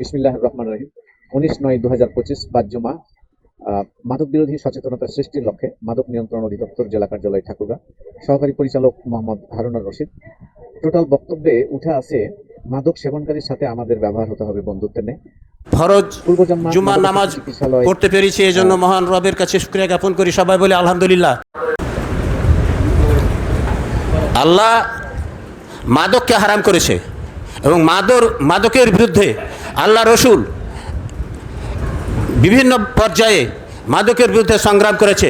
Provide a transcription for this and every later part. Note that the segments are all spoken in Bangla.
বিসমিল্লাহ রহমান রহিম। উনিশ নয় দু হাজার পঁচিশ বাদ জমা মাদক বিরোধী সচেতনতা সৃষ্টির লক্ষ্যে মাদক নিয়ন্ত্রণ অধিদপ্তর জেলা কার্যালয় ঠাকুরগা। সহকারী পরিচালক মোহাম্মদ হারুনার রশিদ। টোটাল বক্তব্যে উঠে আসে মাদক সেবনকারীর সাথে আমাদের ব্যবহার হতে হবে বন্ধুত্বের ফরজ মাদকাসক্ত নামাজ পড়তে পেরেছি এই জন্য মহান রবের কাছে শুক্রিয়া জ্ঞাপন করি সবাই বলে আলহামদুলিল্লাহ। আল্লাহ মাদককে হারাম করেছে এবং মাদর মাদকের বিরুদ্ধে আল্লাহ রসুল বিভিন্ন পর্যায়ে মাদকের বিরুদ্ধে সংগ্রাম করেছে।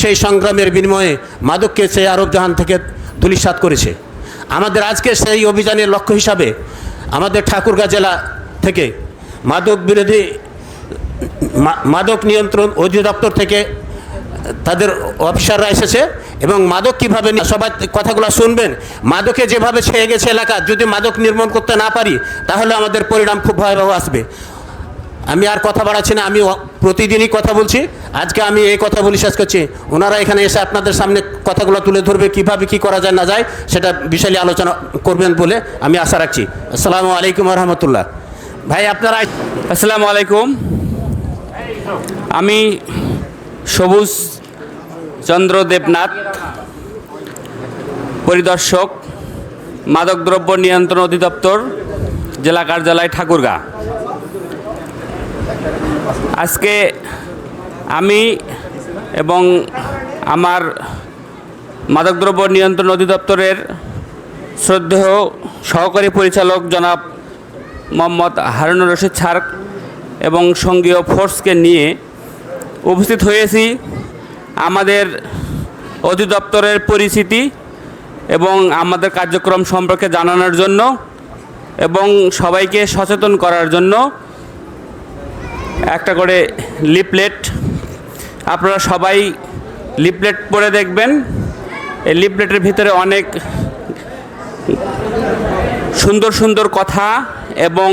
সেই সংগ্রামের বিনিময়ে মাদককে সেই আরব জাহান থেকে ধুলিসাৎ করেছে। আমাদের আজকে সেই অভিযানের লক্ষ্য হিসাবে আমাদের ঠাকুরগাঁ জেলা থেকে মাদক বিরোধী মাদক নিয়ন্ত্রণ অধিদপ্তর থেকে তাদের অফিসাররা এসেছে। এবং মাদক কীভাবে সবাই কথাগুলো শুনবেন? মাদকে যেভাবে ছেয়ে গেছে এলাকা, যদি মাদক নির্মূল করতে না পারি, তাহলে আমাদের পরিণাম খুব ভয়াবহ আসবে। আমি আর কথা বাড়াচ্ছি না, আমি প্রতিদিনই কথা বলছি। আজকে আমি এই কথা বলি, শেষ করছি। ওনারা এখানে এসে আপনাদের সামনে কথাগুলো তুলে ধরবে, কীভাবে কি করা যায়, না যায়, সেটা বিষয়ে আলোচনা করবেন বলে আমি আশা রাখছি। আসসালামু আলাইকুম রহমতুল্লাহ। ভাই, আপনারা আসসালামু আলাইকুম। আমি সবুজ চন্দ্র দেবনাথ পরিদর্শক, মাদকদ্রব্য নিয়ন্ত্রণ অধিদপ্তর, জেলা কার্যালয়, ঠাকুরগাঁ। আজকে আমি এবং আমার মাদকদ্রব্য নিয়ন্ত্রণ অধিদপ্তরের শ্রদ্ধেয় সহকারী পরিচালক জনাব মোহাম্মদ হারুনুর রশিদ ছার্ক এবং সঙ্গীয় ফোর্সকে নিয়ে উপস্থিত হয়েছি। আমাদের অধিদপ্তরের পরিচিতি এবং আমাদের কার্যক্রম সম্পর্কে জানানোর জন্য এবং সবাইকে সচেতন করার জন্য একটা করে লিপলেট আপনারা সবাই লিপলেট পড়ে দেখবেন। এই লিপলেটের ভিতরে অনেক সুন্দর সুন্দর কথা এবং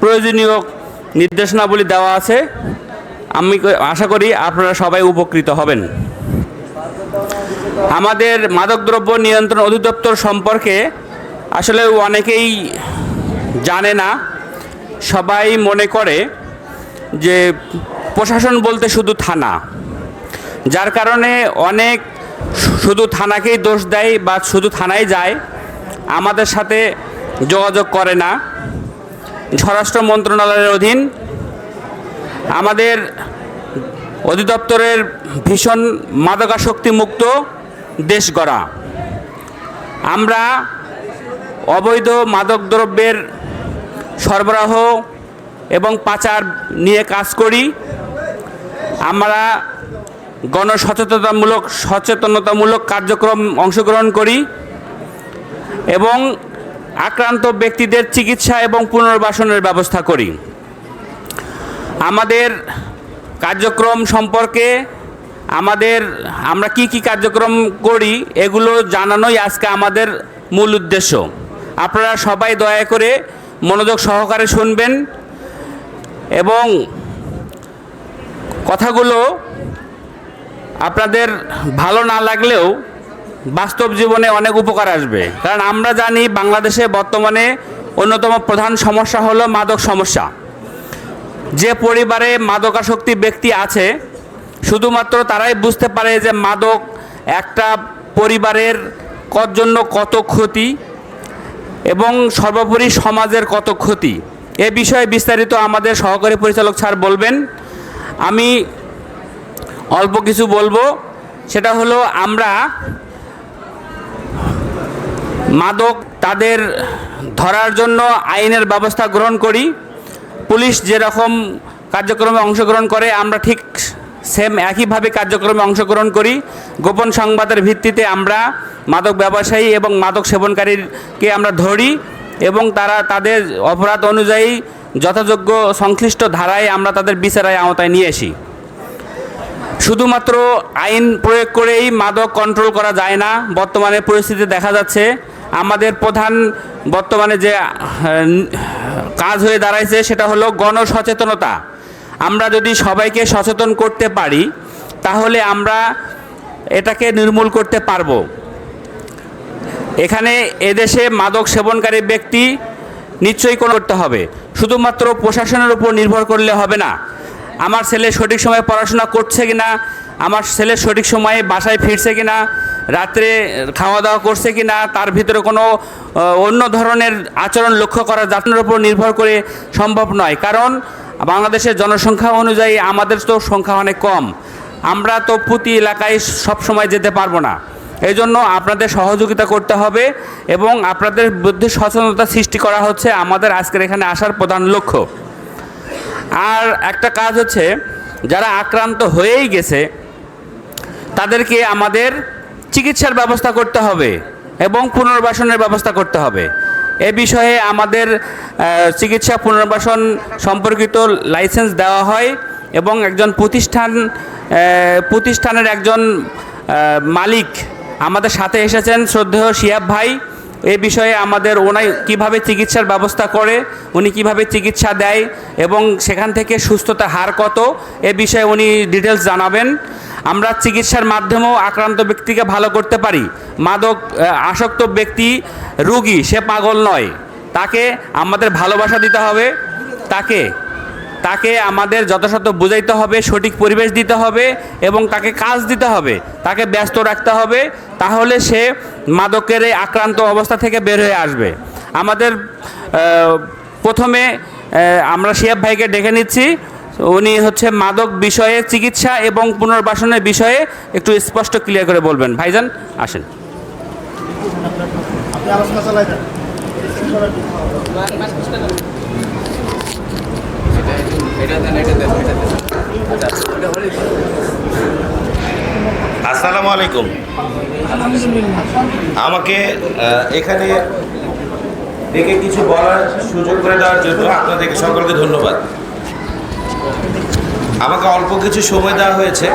প্রয়োজনীয় নির্দেশনাবলী দেওয়া আছে। আমি আশা করি আপনারা সবাই উপকৃত হবেন। আমাদের মাদকদ্রব্য নিয়ন্ত্রণ অধিদপ্তর সম্পর্কে আসলে অনেকেই জানে না, সবাই মনে করে যে প্রশাসন বলতে শুধু থানা। যার কারণে অনেক শুধু থানাকেই দোষ দেয় বা শুধু থানায় যায়, আমাদের সাথে যোগাযোগ করে না। স্বরাষ্ট্র মন্ত্রণালয়ের অধীন আমাদের অধিদপ্তরের ভীষণ মাদকাসক্তি মুক্ত দেশ গড়া। আমরা অবৈধ মাদকদ্রব্যের সরবরাহ এবং পাচার নিয়ে কাজ করি। আমরা গণসচেতনতামূলক, সচেতনতামূলক কার্যক্রম অংশগ্রহণ করি এবং আক্রান্ত ব্যক্তিদের চিকিৎসা এবং পুনর্বাসনের ব্যবস্থা করি। আমাদের কার্যক্রম সম্পর্কে আমাদের, আমরা কি কি কার্যক্রম করি, এগুলো জানানোই আজকে আমাদের মূল উদ্দেশ্য। আপনারা সবাই দয়া করে মনোযোগ সহকারে শুনবেন এবং কথাগুলো আপনাদের ভালো না লাগলেও বাস্তব জীবনে অনেক উপকার আসবে। কারণ আমরা জানি বাংলাদেশে বর্তমানে অন্যতম প্রধান সমস্যা হলো মাদক সমস্যা। যে পরিবারে মাদকাসক্তি ব্যক্তি আছে, শুধুমাত্র তারাই বুঝতে পারে যে মাদক একটা পরিবারের কত জন্য কত ক্ষতি এবং সর্বোপরি সমাজের কত ক্ষতি। এ বিষয়ে বিস্তারিত আমাদের সহকারী পরিচালক স্যার বলবেন। আমি অল্প কিছু বলব। সেটা হলো আমরা মাদক তাদের ধরার জন্য আইনের ব্যবস্থা গ্রহণ করি। পুলিশ যেরকম কার্যক্রমে অংশগ্রহণ করে, আমরা ঠিক সেম একইভাবে কার্যক্রমে অংশগ্রহণ করি। গোপন সংবাদের ভিত্তিতে আমরা মাদক ব্যবসায়ী এবং মাদক সেবনকারীকে আমরা ধরি এবং তারা তাদের অপরাধ অনুযায়ী যথাযোগ্য সংশ্লিষ্ট ধারায় আমরা তাদের বিচারায় আওতায় নিয়ে আসি। শুধুমাত্র আইন প্রয়োগ করেই মাদক কন্ট্রোল করা যায় না। বর্তমানে পরিস্থিতি দেখা যাচ্ছে আমাদের প্রধান বর্তমানে যে কাজ হয়ে দাঁড়াইছে সেটা হলো গণসচেতনতা। আমরা যদি সবাইকে সচেতন করতে পারি, তাহলে আমরা এটাকে নির্মূল করতে পারব। এখানে এদেশে মাদক সেবনকারী ব্যক্তি নিশ্চয়ই কোনো করতে হবে। শুধুমাত্র প্রশাসনের উপর নির্ভর করলে হবে না। আমার ছেলে সঠিক সময়ে পড়াশোনা করছে কিনা, আমার ছেলে সঠিক সময়ে বাসায় ফিরছে কিনা রাত্রে খাওয়া দাওয়া করছে কি না, তার ভিতরে কোনো অন্য ধরনের আচরণ লক্ষ্য করা যাত্রার উপর নির্ভর করে সম্ভব নয়। কারণ বাংলাদেশের জনসংখ্যা অনুযায়ী আমাদের তো সংখ্যা অনেক কম। আমরা তো প্রতি এলাকায় সব সময় যেতে পারব না। এই জন্য আপনাদের সহযোগিতা করতে হবে এবং আপনাদের বুদ্ধি সচেতনতা সৃষ্টি করা হচ্ছে আমাদের আজকের এখানে আসার প্রধান লক্ষ্য। আর একটা কাজ হচ্ছে, যারা আক্রান্ত হয়েই গেছে, তাদেরকে আমাদের চিকিৎসার ব্যবস্থা করতে হবে এবং পুনর্বাসনের ব্যবস্থা করতে হবে। এ বিষয়ে আমাদের চিকিৎসা পুনর্বাসন সম্পর্কিত লাইসেন্স দেওয়া হয় এবং একজন প্রতিষ্ঠান প্রতিষ্ঠানের একজন মালিক আমাদের সাথে এসেছেন শ্রদ্ধেয় শিয়াব ভাই। এই বিষয়ে আমাদের ওনাই কীভাবে চিকিৎসার ব্যবস্থা করে, উনি কীভাবে চিকিৎসা দেয় এবং সেখান থেকে সুস্থতা হার কত, এ বিষয়ে উনি ডিটেলস জানাবেন। আমরা চিকিৎসার মাধ্যমেও আক্রান্ত ব্যক্তিকে ভালো করতে পারি। মাদক আসক্ত ব্যক্তি, রুগী, সে পাগল নয়। তাকে আমাদের ভালোবাসা দিতে হবে। তাকে তাকে আমাদের যথাযথ বুঝাইতে হবে, সঠিক পরিবেশ দিতে হবে এবং তাকে কাজ দিতে হবে, তাকে ব্যস্ত রাখতে হবে, তাহলে সে মাদকের এই আক্রান্ত অবস্থা থেকে বের হয়ে আসবে। আমাদের প্রথমে আমরা শিয়াব ভাইকে ডেকে নিচ্ছি। উনি হচ্ছে মাদক বিষয়ে চিকিৎসা এবং পুনর্বাসনের বিষয়ে একটু স্পষ্ট ক্লিয়ার করে বলবেন। ভাইজান, আসেন। আপনি আলোচনা আসসালামু আলাইকুম। আমাকে এখানে ডেকে কিছু বলার সুযোগ করে দেওয়ার জন্য আপনাদেরকে সকলকে ধন্যবাদ। আমাকে অল্প কিছু সময় দেওয়া হয়েছে।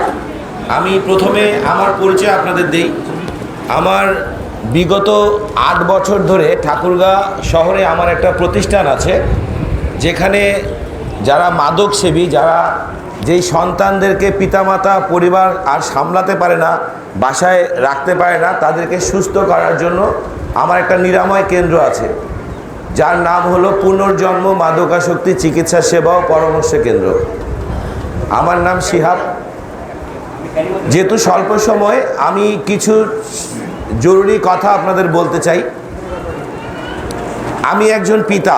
আমি প্রথমে আমার পরিচয় আপনাদের দেই। আমার বিগত আট বছর ধরে ঠাকুরগাঁ শহরে আমার একটা প্রতিষ্ঠান আছে যেখানে যারা মাদক সেবী, যারা যেই সন্তানদেরকে পিতামাতা, পরিবার আর সামলাতে পারে না, বাসায় রাখতে পারে না, তাদেরকে সুস্থ করার জন্য আমার একটা নিরাময় কেন্দ্র আছে। যার নাম হলো পুনর্জন্ম মাদকাসক্তি চিকিৎসা সেবা ও পরামর্শ কেন্দ্র। আমার নাম শিহাব। যেহেতু স্বল্প সময়, আমি কিছু জরুরি কথা আপনাদের বলতে চাই। আমি একজন পিতা।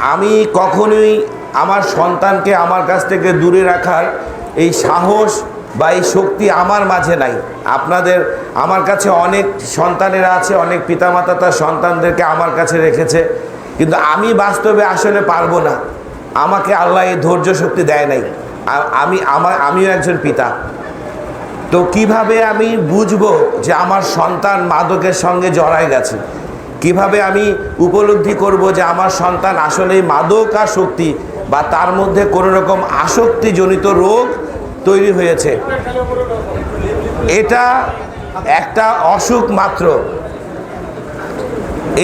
আমি কখনোই আমার সন্তানকে আমার কাছ থেকে দূরে রাখার এই সাহস বা এই শক্তি আমার মাঝে নাই। আপনাদের, আমার কাছে অনেক সন্তানেরা আছে, অনেক পিতামাতা তার সন্তানদেরকে আমার কাছে রেখেছে। কিন্তু আমি বাস্তবে আসলে পারব না। আমাকে আল্লাহ এই ধৈর্য শক্তি দেয় নাই। আমি আমার আমিও একজন পিতা। তো কীভাবে আমি বুঝব যে আমার সন্তান মাদকের সঙ্গে জড়ায় গেছে? কীভাবে আমি উপলব্ধি করব যে আমার সন্তান আসলে মাদক আসক্তি বা তার মধ্যে কোনো রকম আসক্তিজনিত রোগ তৈরি হয়েছে। এটা একটা অসুখ মাত্র।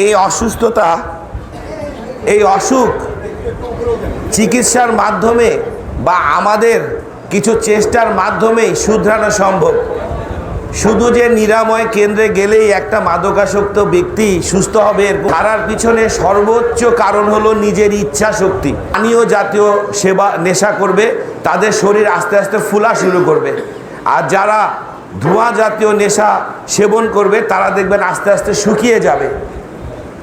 এই অসুস্থতা, এই অসুখ চিকিৎসার মাধ্যমে বা আমাদের কিছু চেষ্টার মাধ্যমেই শুধরানো সম্ভব। শুধু যে নিরাময় কেন্দ্রে গেলেই একটা মাদকাসক্ত ব্যক্তি সুস্থ হবে তারার পিছনে সর্বোচ্চ কারণ হলো নিজের ইচ্ছা শক্তি পানীয় জাতীয় সেবা নেশা করবে, তাদের শরীর আস্তে আস্তে ফুলা শুরু করবে। আর যারা ধোঁয়া জাতীয় নেশা সেবন করবে, তারা দেখবেন আস্তে আস্তে শুকিয়ে যাবে।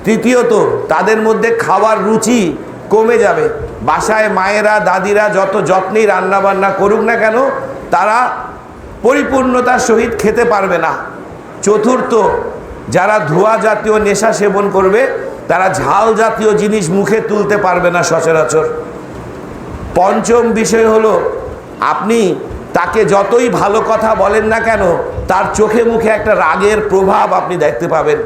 তৃতীয়ত, তাদের মধ্যে খাওয়ার রুচি কমে যাবে। বাসায় মায়েরা, দাদিরা যত যত্নেই রান্না বান্না করুক না কেন, তারা পরিপূর্ণতার সহিত খেতে পারবে না। চতুর্থ, যারা ধোঁয়া জাতীয় নেশা সেবন করবে, তারা ঝাল জাতীয় জিনিস মুখে তুলতে পারবে না সচরাচর। পঞ্চম বিষয় হলো, আপনি তাকে যতই ভালো কথা বলেন না কেন, তার চোখে মুখে একটা রাগের প্রভাব আপনি দেখতে পাবেন।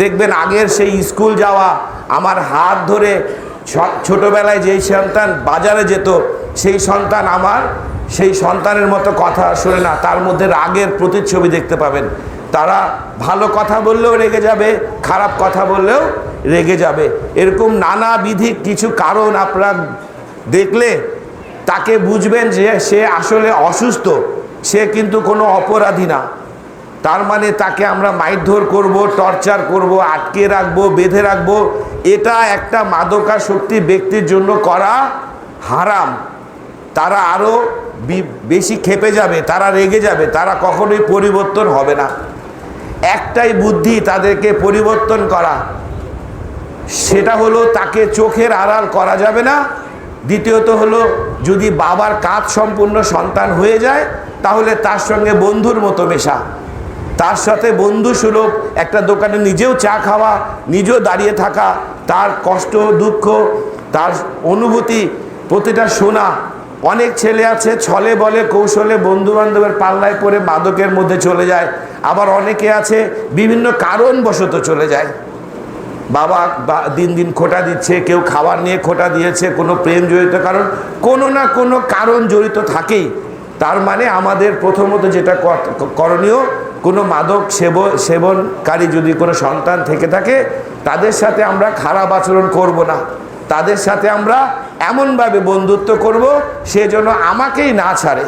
দেখবেন আগের সেই স্কুল যাওয়া, আমার হাত ধরে ছোটবেলায় যেই সন্তান বাজারে যেত, সেই সন্তান আমার সেই সন্তানের মতো কথা শোনে না, তার মধ্যে রাগের প্রতিচ্ছবি দেখতে পাবেন। তারা ভালো কথা বললেও রেগে যাবে, খারাপ কথা বললেও রেগে যাবে। এরকম নানাবিধি কিছু কারণ আপনার দেখলে তাকে বুঝবেন যে সে আসলে অসুস্থ, সে কিন্তু কোনো অপরাধী না। তার মানে তাকে আমরা মারধর করব, টর্চার করব, আটকে রাখব, বেঁধে রাখব, এটা একটা মাদকাসক্তি ব্যক্তির জন্য করা হারাম। তারা আরও বেশি খেপে যাবে, তারা রেগে যাবে, তারা কখনোই পরিবর্তন হবে না। একটাই বুদ্ধি তাদেরকে পরিবর্তন করা। সেটা হলো তাকে চোখের আড়াল করা যাবে না। দ্বিতীয়ত হলো, যদি বাবার কাজ সম্পূর্ণ সন্তান হয়ে যায়, তাহলে তার সঙ্গে বন্ধুর মতো মেশা। তার সাথে বন্ধু সুলভ, একটা দোকানে নিজেও চা খাওয়া, নিজেও দাঁড়িয়ে থাকা, তার কষ্ট, দুঃখ, তার অনুভূতি, প্রতিটা শোনা অনেক ছেলে আছে, ছলে বলে, কৌশলে বন্ধু বান্ধবের পাল্লায় পড়ে মাদকের মধ্যে চলে যায়। আবার অনেকে আছে, বিভিন্ন কারণবশত চলে যায়। বাবা দিন দিন খোটা দিচ্ছে, কেউ খাবার নিয়ে খোটা দিয়েছে, কোনো প্রেম জড়িত কারণ, কোনো না কোনো কারণ জড়িত থাকেই। তার মানে আমাদের প্রথমত যেটা কর- করণীয়, কোনো মাদক সেব, সেবনকারী যদি কোনো সন্তান থেকে থাকে, তাদের সাথে আমরা খারাপ আচরণ করব না। তাদের সাথে আমরা এমনভাবে বন্ধুত্ব করব, সে যেন আমাকেই না ছাড়ে।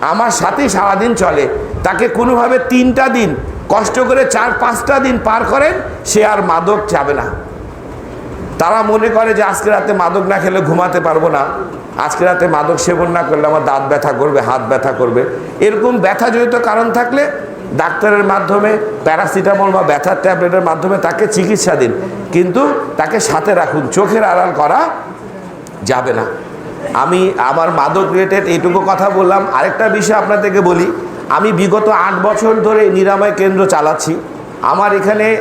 আমার সাথেই সারাদিন চলে। তাকে কোনোভাবে তিনটা দিন, কষ্ট করে চার, পাঁচটা দিন পার করেন, সে আর মাদক যাবে না। তারা মনে করে যে আজকে রাতে মাদক না খেলে ঘুমাতে পারব না। আজকে রাতে মাদক সেবন না করলে আমার দাঁত ব্যথা করবে, হাত ব্যথা করবে। এরকম ব্যথাজনিত কারণ থাকলে ডাক্তারের মাধ্যমে, প্যারাসিটামল বা ব্যথার ট্যাবলেটের মাধ্যমে তাকে চিকিৎসা দিন। কিন্তু তাকে সাথে রাখুন, চোখের আড়াল করা যাবে না। আমি আমার মাদক রিলেটেড এইটুকু কথা বললাম। আরেকটা বিষয় আপনাদেরকে বলি, আমি বিগত আট বছর ধরে নিরাময় কেন্দ্র চালাচ্ছি। আমার এখানে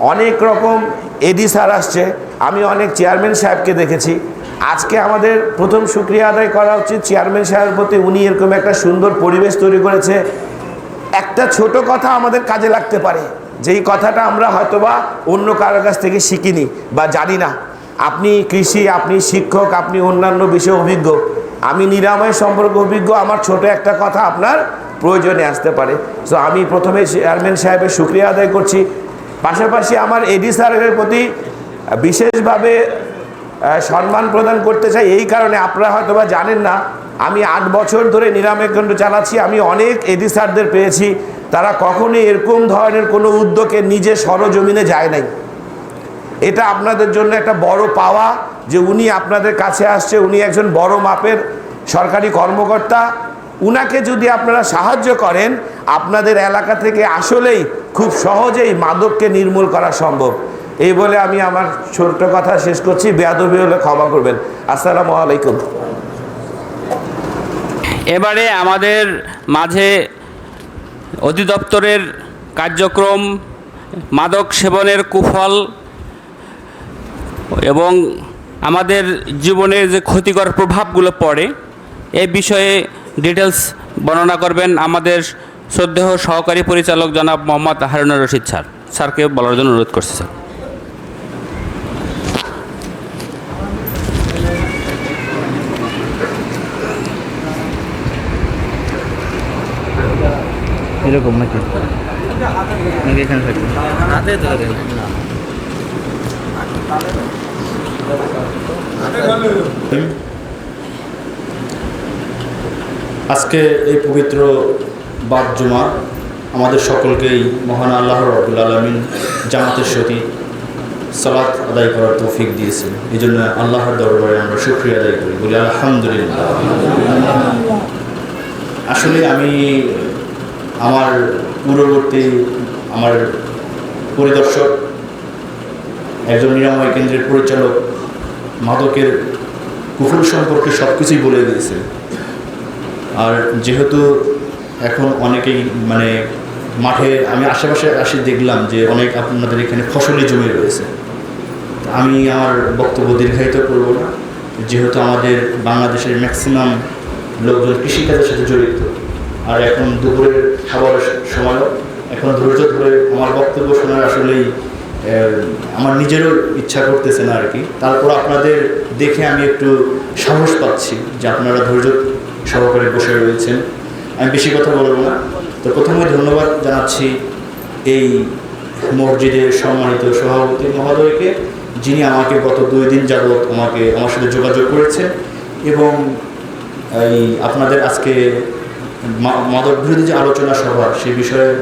অনেক রকম এডি আসছে, আমি অনেক চেয়ারম্যান সাহেবকে দেখেছি। আজকে আমাদের প্রথম সুক্রিয়া আদায় করা উচিত। চেয়ারম্যান সাহেবের প্রতি উনি এরকম একটা সুন্দর পরিবেশ তৈরি করেছে। একটা ছোট কথা আমাদের কাজে লাগতে পারে। যেই কথাটা আমরা হয়তোবা অন্য কারোর কাছ থেকে শিখিনি বা জানি না। আপনি কৃষি, আপনি শিক্ষক, আপনি অন্যান্য বিষয়ে অভিজ্ঞ। আমি নিরাময় সম্পর্কে অভিজ্ঞ, আমার ছোট একটা কথা আপনার প্রয়োজনে আসতে পারে। তো আমি প্রথমে চেয়ারম্যান সাহেবের সুক্রিয়া আদায় করছি। পাশাপাশি আমার এডি স্যারের প্রতি বিশেষভাবে সম্মান প্রদান করতে চাই। এই কারণে আপনারা হয়তোবা জানেন না আমি আট বছর ধরে নিরাময় কেন্দ্র চালাচ্ছি, আমি অনেক এডি স্যারদের পেয়েছি, তারা কখনোই এরকম ধরনের কোনো উদ্যোগে নিজে সরজমিনে যায় নাই। এটা আপনাদের জন্য একটা বড় পাওয়া যে উনি আপনাদের কাছে আসছে, উনি একজন বড় মাপের সরকারি কর্মকর্তা। উনাকে যদি আপনারা সাহায্য করেন, আপনাদের এলাকা থেকে আসলেই খুব সহজেই মাদককে নির্মূল করা সম্ভব। এই বলে আমি আমার ছোট্ট কথা শেষ করছি। বেয়াদবি হলে ক্ষমা করবেন। আসসালামু আলাইকুম। এবারে আমাদের মাঝে অধিদপ্তরের কার্যক্রম, মাদক সেবনের কুফল এবং আমাদের জীবনের যে ক্ষতিকর প্রভাবগুলো পড়ে, এ বিষয়ে ডিটেলস বর্ণনা করবেন আমাদের শ্রদ্ধেয় সহকারী পরিচালক জনাব মোহাম্মদ হারুনুর রশিদ স্যার। স্যারকে বলার জন্য অনুরোধ করছি, স্যার। এরকম নাকি? নাকি এখানে থাকবে? হাতে ধরে আজকে এই পবিত্র বাদ জুমা আমাদের সকলকেই মহান আল্লাহ রবুল আলমিন জামাতের সতী সালাত আদায় করার তৌফিক দিয়েছেন। এই জন্য আল্লাহর দরবারে আমরা শুক্রিয়া আদায় করি। বলি আলহামদুলিল্লাহ। আসলে আমি আমার পূর্ববর্তী, আমার পরিদর্শক, একজন নিরাময় কেন্দ্রের পরিচালক মাদকের কুফুল সম্পর্কে সব কিছুই বলে দিয়েছে। আর যেহেতু এখন অনেকেই মানে মাঠে, আমি আশেপাশে আসি দেখলাম যে অনেক আপনাদের এখানে ফসলি জমি রয়েছে। আমি আমার বক্তব্য দীর্ঘায়িত করব না। যেহেতু আমাদের বাংলাদেশের ম্যাক্সিমাম লোকজন কৃষিকাজের সাথে জড়িত আর এখন দুপুরের খাবারের সময়। এখন ধৈর্য ধরে আমার বক্তব্য শোনার আসলেই আমার নিজেরও ইচ্ছা করতেছে না আর কি তারপর আপনাদের দেখে আমি একটু সাহস পাচ্ছি যে আপনারা ধৈর্য সহকারে বসে রয়েছেন। আমি বেশি কথা বলব না। তো প্রথমে ধন্যবাদ জানাচ্ছি এই মসজিদের সম্মানিত সভাপতি মহোদয়কে, যিনি আমাকে গত দুই দিন যাবৎ আমাকে, আমার সাথে যোগাযোগ করেছেন এবং এই আপনাদের আজকে মাদক বিরোধী যে আলোচনা সভা, সে বিষয়ে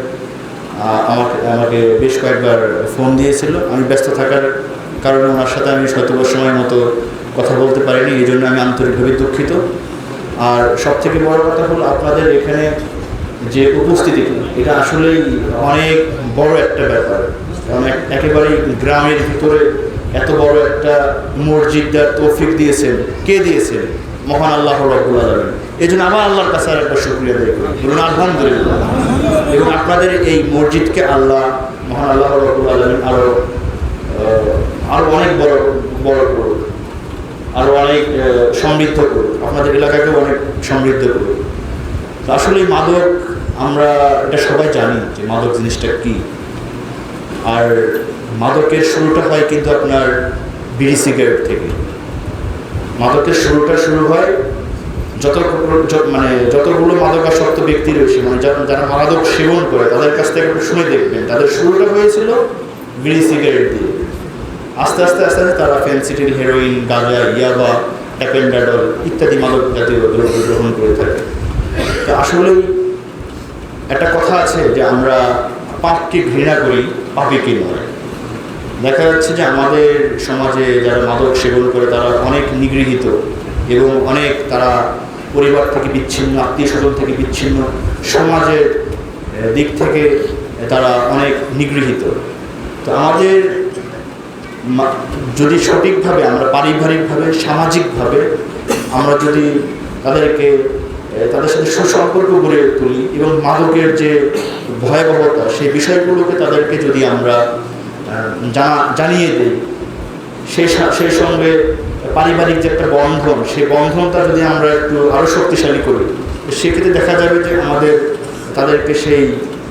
আমাকে আমাকে বেশ কয়েকবার ফোন দিয়েছিল। আমি ব্যস্ত থাকার কারণে ওনার সাথে আমি শতবর সময় মতো কথা বলতে পারিনি, এই জন্য আমি আন্তরিকভাবে দুঃখিত। আর সব থেকে বড় কথা হলো আপনাদের এখানে যে উপস্থিতি, এটা আসলেই অনেক বড় একটা ব্যাপার। কারণ এক- একেবারেই গ্রামের ভিতরে এত বড় একটা মসজিদ দেওয়ার তৌফিক দিয়েছেন। কে দিয়েছেন? মহান আল্লাহ আলমিন। এই জন্য আমার আল্লাহর কাছে আর একটা শুক্রিয়া দেয় বলুন আলহামদুলিল্লাহ। এবং আপনাদের এই মসজিদকে আল্লাহ, মহান আল্লাহ রব্বুল আলমিন আরও আরও অনেক বড় বড় করুক। আরও অনেক সমৃদ্ধ করুক। আপনাদের এলাকাকেও অনেক সমৃদ্ধ করুক। আসলে মাদক, আমরা, এটা সবাই জানি যে মাদক জিনিসটা কি। আর মাদকের শুরুটা হয় কিন্তু আপনার বিড়ি সিগারেট থেকে। মাদকের শুরুটা শুরু হয় যত মানে যতগুলো মাদকাসক্ত ব্যক্তি রয়েছে মানে যারা যারা মাদক সেবন করে, তাদের কাছ থেকে একটু শুনে দেখবেন। তাদের শুরুটা হয়েছিল বিড়ি সিগারেট দিয়ে। আস্তে আস্তে আস্তে আস্তে তারা ফেন্সিটিল, হেরোইন, গাঁজা, ইয়াবা ট্যাপেন্ডাডল ইত্যাদি মাদক জাতীয় দ্রব্য গ্রহণ করে থাকে। তো আসলেই একটা কথা আছে যে আমরা পাপকে ঘৃণা করি পাপিকে নয়? দেখা যাচ্ছে যে আমাদের সমাজে যারা মাদক সেবন করে, তারা অনেক নিগৃহীত এবং অনেক তারা পরিবার থেকে বিচ্ছিন্ন আত্মীয় স্বজন থেকে বিচ্ছিন্ন, সমাজের দিক থেকে তারা অনেক নিগৃহীত। তো আমাদের যদি সঠিকভাবে, আমরা পারিবারিকভাবে, সামাজিকভাবে আমরা যদি তাদেরকে তাদের সাথে সুসম্পর্ক গড়ে তুলি এবং মাদকের যে ভয়াবহতা, সেই বিষয়গুলোকে তাদেরকে যদি আমরা জানিয়ে দিই। সেই সেই সঙ্গে পারিবারিক যে একটা বন্ধন, সেই বন্ধনটা যদি আমরা একটু আরও শক্তিশালী করি সেক্ষেত্রে দেখা যাবে যে আমাদের, তাদেরকে সেই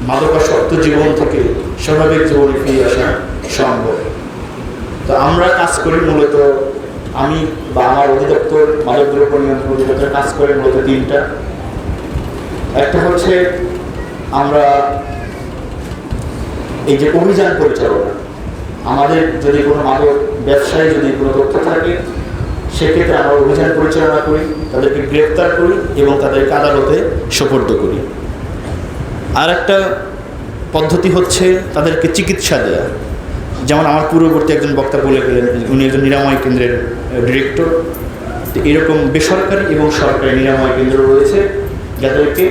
মাদকাসক্ত জীবন থেকে স্বাভাবিক জীবনে ফিরে আসা সম্ভব। তো আমরা কাজ করি মূলত, আমি বা আমার অধিদপ্তর, মাদক দ্রব্য নিয়ন্ত্রণ অধিদপ্তর কাজ করে মূলত তিনটা। একটা হচ্ছে আমরা এই যে অভিযান পরিচালনা আমাদের যদি কোনো মাদক ব্যবসায়ী যদি কোনো তথ্য থাকে, সেক্ষেত্রে আমরা অভিযান পরিচালনা করি, তাদেরকে গ্রেপ্তার করি এবং তাদেরকে আদালতে সোপর্দ করি। আর একটা পদ্ধতি হচ্ছে তাদেরকে চিকিৎসা দেওয়া যেমন আমার পূর্ববর্তী একজন বক্তা বলে গেলেন, উনি একজন নিরাময় কেন্দ্রের ডিরেক্টর। এরকম বেসরকারি এবং সরকারি নিরাময় কেন্দ্র রয়েছে, যাদেরকে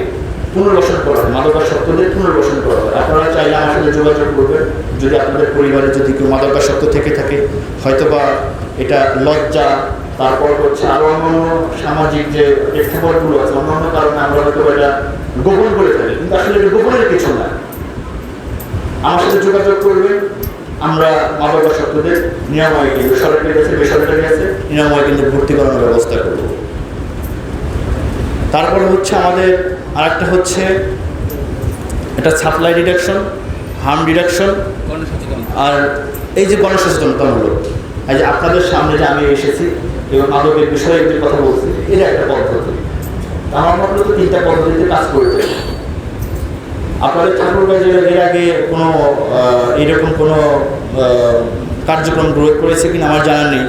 পুনর্বাসন করা হয় মাদকাসক্তদের পুনর্বাসন করা হয় আপনারা চাইলে আমার সাথে যোগাযোগ করবেন। যদি আপনাদের পরিবারে যদি কেউ মাদকাসক্ত থেকে থাকে, হয়তোবা এটা লজ্জা, তারপর হচ্ছে আরও অন্যান্য সামাজিক যে প্রেক্ষাপটগুলো আছে, অন্যান্য কারণে আমরা হয়তো এটা গোপন করে থাকি। কিন্তু আসলে এটা গোপনের কিছু না। আমার সাথে যোগাযোগ করবেন। আমরা মাদকাসক্তদের নিরাময় কেন্দ্র সরকারি আছে বেসরকারি আছে নিরাময় কেন্দ্রে ভর্তি করানোর ব্যবস্থা করব। তারপরে হচ্ছে আমাদের আরেকটা হচ্ছে এটা সাপ্লাই ডিডাকশন হার্ম ডিডাকশন আর এই যে গণসচেতনতামূলক এই যে আপনাদের সামনে যে আমি এসেছি এবং মাদকের বিষয়ে একটি কথা বলছি, এটা একটা পদ্ধতি। আমার মতো তো তিনটা পদ্ধতিতে কাজ করে থাকি আপনাদের ঠাকুরগাঁজে এর আগে কোনো এরকম কোনো কার্যক্রম গ্রহণ করেছে কিনা আমার জানা নেই।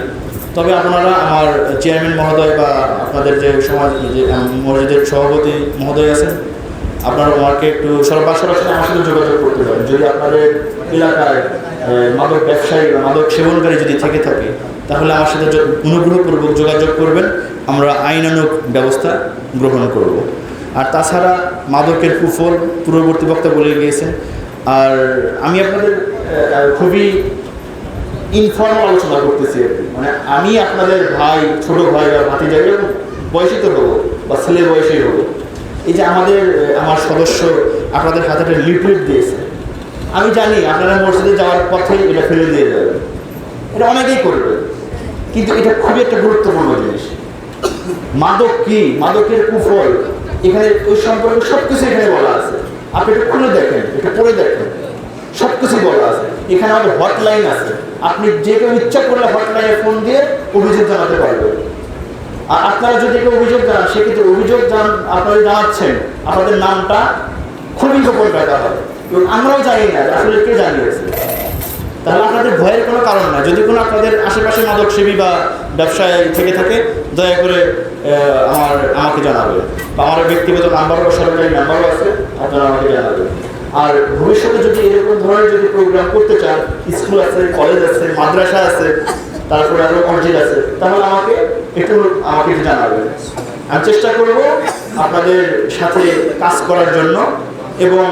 তবে আপনারা আমার চেয়ারম্যান মহোদয় বা আপনাদের যে সমাজ, যে মসজিদের সভাপতি মহোদয় আছেন, আপনারা ওনাকে একটু সর্বা সরাসরি আমার সাথে যোগাযোগ করতে পারেন। যদি আপনাদের এলাকায় মাদক ব্যবসায়ী বা মাদক সেবনকারী যদি থেকে থাকে, তাহলে আমার সাথে অনুগ্রহপূর্বক যোগাযোগ করবেন। আমরা আইনানুগ ব্যবস্থা গ্রহণ করব। আর তাছাড়া মাদকের কুফল পূর্ববর্তী বক্তা বলে গিয়েছেন। আর আমি আপনাদের খুবই ইনফর্মাল আলোচনা করতেছি আর। মানে আমি আপনাদের ভাই, ছোট ভাই বা ভাতিজা, এরকম বয়সী তো হব, বা ছেলে বয়সেই হব। এই যে আমাদের আমার সদস্য আপনাদের হাতে একটা লিফলেট দিয়েছে। আমি জানি আপনারা মসজিদে যাওয়ার পথে এটা ফেলে দিয়ে যাবেন। এটা অনেকেই করবে। কিন্তু এটা খুবই একটা গুরুত্বপূর্ণ জিনিস। মাদক কি? মাদকের কুফল। এখানে ওই সম্পর্কে সব কিছু এখানে বলা আছে। আপনি এটা খুলে দেখেন, এটা পড়ে দেখেন। সব কিছুই বলা আছে। এখানে আমাদের হটলাইন আছে। আপনি যে কেউ ইচ্ছা করলে হটলাইনে ফোন দিয়ে অভিযোগ জানাতে পারবেন। আর আপনারা যদি কেউ অভিযোগ জানান, সেক্ষেত্রে অভিযোগ জান আপনারা জানাচ্ছেন, আপনাদের নামটা খুবই গোপন রাখা হবে এবং আমরাও জানি না, আসলে কে জানিয়েছে। তাহলে আপনাদের ভয়ের কোনো কারণ না যদি কোনো আপনাদের আশেপাশে মাদক সেবী বা ব্যবসায় থেকে থাকে, দয়া করে আমার আমাকে জানাবেন। বা আমার ব্যক্তিগত নাম্বারও, সরকারি নাম্বারও আছে, আপনারা আমাকে জানাবেন। আর ভবিষ্যতে যদি এরকম ধরনের যদি প্রোগ্রাম করতে চান স্কুল আছে কলেজ আছে, মাদ্রাসা আছে, তারপরে আরও মসজিদ আছে, তাহলে আমাকে একটু আমাকে জানাবেন। আমি চেষ্টা করব আপনাদের সাথে কাজ করার জন্য এবং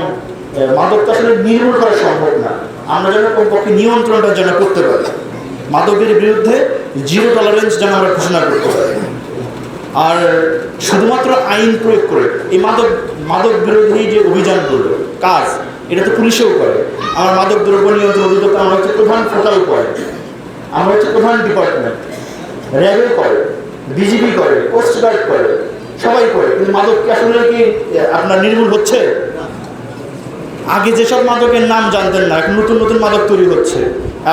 মাদকটা আসলে নির্মূল করা সম্ভব না। আমরা যেন কমপক্ষে নিয়ন্ত্রণটা যেন করতে পারি। মাদকের বিরুদ্ধে জিরো টলারেন্স যেন আমরা ঘোষণা করতে পারি। আর শুধুমাত্র আইন প্রয়োগ করে, এই মাদক মাদক বিরোধী যে অভিযানগুলো কাজ, এটা তো পুলিশেও করে। আমার মাদক দ্রব্য নিয়ন্ত্রণ অধিদপ্তর আমরা হচ্ছে প্রধান ফোকাল করে আমার হচ্ছে প্রধান ডিপার্টমেন্ট। র্যাবে করে, বিজিবি করে কোস্টগার্ড করে, সবাই করে। কিন্তু মাদক কি আসলে কি আপনার নির্মূল হচ্ছে? আগে যেসব মাদকের নাম জানতেন না, এখন নতুন নতুন মাদক তৈরি হচ্ছে।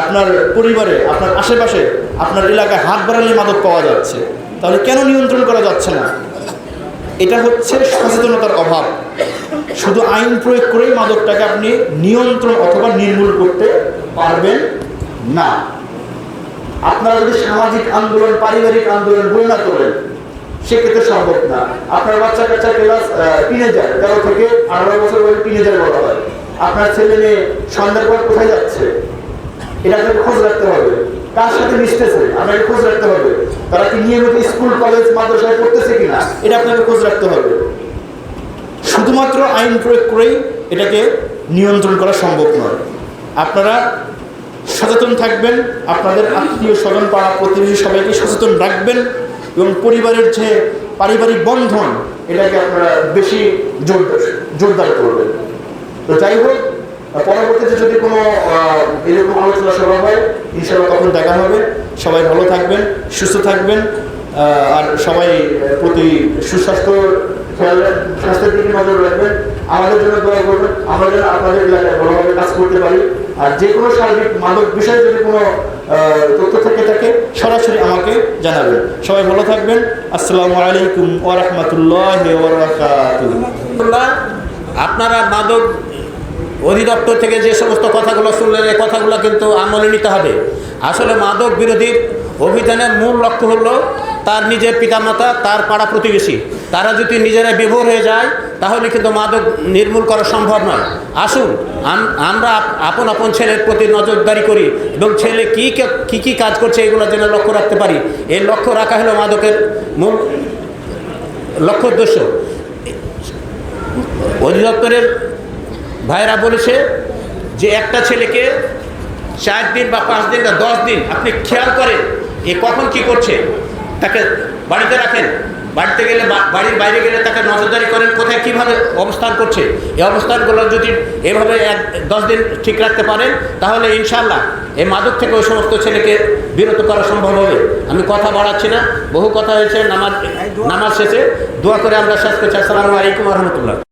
আপনার পরিবারে, আপনার আশেপাশে, আপনার এলাকায় হাত বাড়ালে মাদক পাওয়া যাচ্ছে। তাহলে কেন নিয়ন্ত্রণ করা যাচ্ছে না? এটা হচ্ছে সচেতনতার অভাব। শুধু আইন প্রয়োগ করেই মাদকটাকে আপনি নিয়ন্ত্রণ অথবা নির্মূল করতে পারবেন না। আপনারা যদি সামাজিক আন্দোলন, পারিবারিক আন্দোলন বই না তোলেন, সেক্ষেত্রে সম্ভব না। আপনার বাচ্চা কাচ্চা ক্লাস টিনেজার তেরো থেকে আঠারো বছর বয়সে টিনেজার বলা হয়। আপনার ছেলে মেয়ে সন্ধ্যার পর কোথায় যাচ্ছে? এটা আপনাকে খোঁজ রাখতে হবে। কার সাথে মিশতেছে? আপনাকে খোঁজ রাখতে হবে। তারা কি নিয়মিত স্কুল, কলেজ, মাদ্রাসায় কিনা? এটা আপনাকে খোঁজ রাখতে হবে। শুধুমাত্র আইন প্রয়োগ করেই এটাকে নিয়ন্ত্রণ করা সম্ভব নয়। আপনারা সচেতন থাকবেন, আপনাদের আত্মীয় স্বজন পাড়া প্রতিবেশী সবাইকে সচেতন রাখবেন এবং পরিবারের যে পারিবারিক বন্ধন, এটাকে আপনারা বেশি জোর জোরদার করবেন। তো যাই হোক, পরবর্তীতে যদি কোনো এরকম দেখা হবে। সবাই ভালো থাকবেন, সুস্থ থাকবেন আর সবাই প্রতি সুস্বাস্থ্য স্বাস্থ্যের দিকে নজর রাখবেন। আমাদের জন্য দোয়া করবেন। আমরা যেন আপনাদের এলাকায় ভালোভাবে কাজ করতে পারি। আর যে কোনো সার্বিক মাদক বিষয়ে যদি কোনো তথ্য থেকে থাকে, সরাসরি আমাকে জানাবেন। সবাই ভালো থাকবেন। আসসালামু আলাইকুম ওয়া রাহমাতুল্লাহি ওয়া আপনারা মাদক অধিদপ্তর থেকে যে সমস্ত কথাগুলো শুনলেন, এই কথাগুলো কিন্তু আমলে নিতে হবে। আসলে মাদক বিরোধী অভিযানের মূল লক্ষ্য হলো তার নিজের পিতামাতা, তার পাড়া প্রতিবেশী। তারা যদি নিজেরা বিভোর হয়ে যায়, তাহলে কিন্তু মাদক নির্মূল করা সম্ভব নয়। আসুন আমরা আপন আপন ছেলের প্রতি নজরদারি করি এবং ছেলে কী কে- কী কাজ করছে এগুলো যেন লক্ষ্য রাখতে পারি। এই লক্ষ্য রাখা হলো মাদকের মূল লক্ষ্য উদ্দেশ্য। অধিদপ্তরের ভাইরা বলেছে যে একটা ছেলেকে চার দিন বা পাঁচ দিন বা দশ দিন আপনি খেয়াল করেন এ কখন কি করছে, তাকে বাড়িতে রাখেন। বাড়িতে গেলে বাড়ির বাইরে গেলে তাকে নজরদারি করেন, কোথায় কীভাবে অবস্থান করছে। এই অবস্থানগুলো যদি এভাবে এক দশ দিন ঠিক রাখতে পারেন, তাহলে ইনশাল্লাহ এই মাদক থেকে ওই সমস্ত ছেলেকে বিরত করা সম্ভব হবে। আমি কথা বাড়াচ্ছি না, বহু কথা হয়েছে, নামাজ নামাজ শেষে দোয়া করে আমরা শেষ করছি। আসসালামু আলাইকুম রহমতুল্লাহ।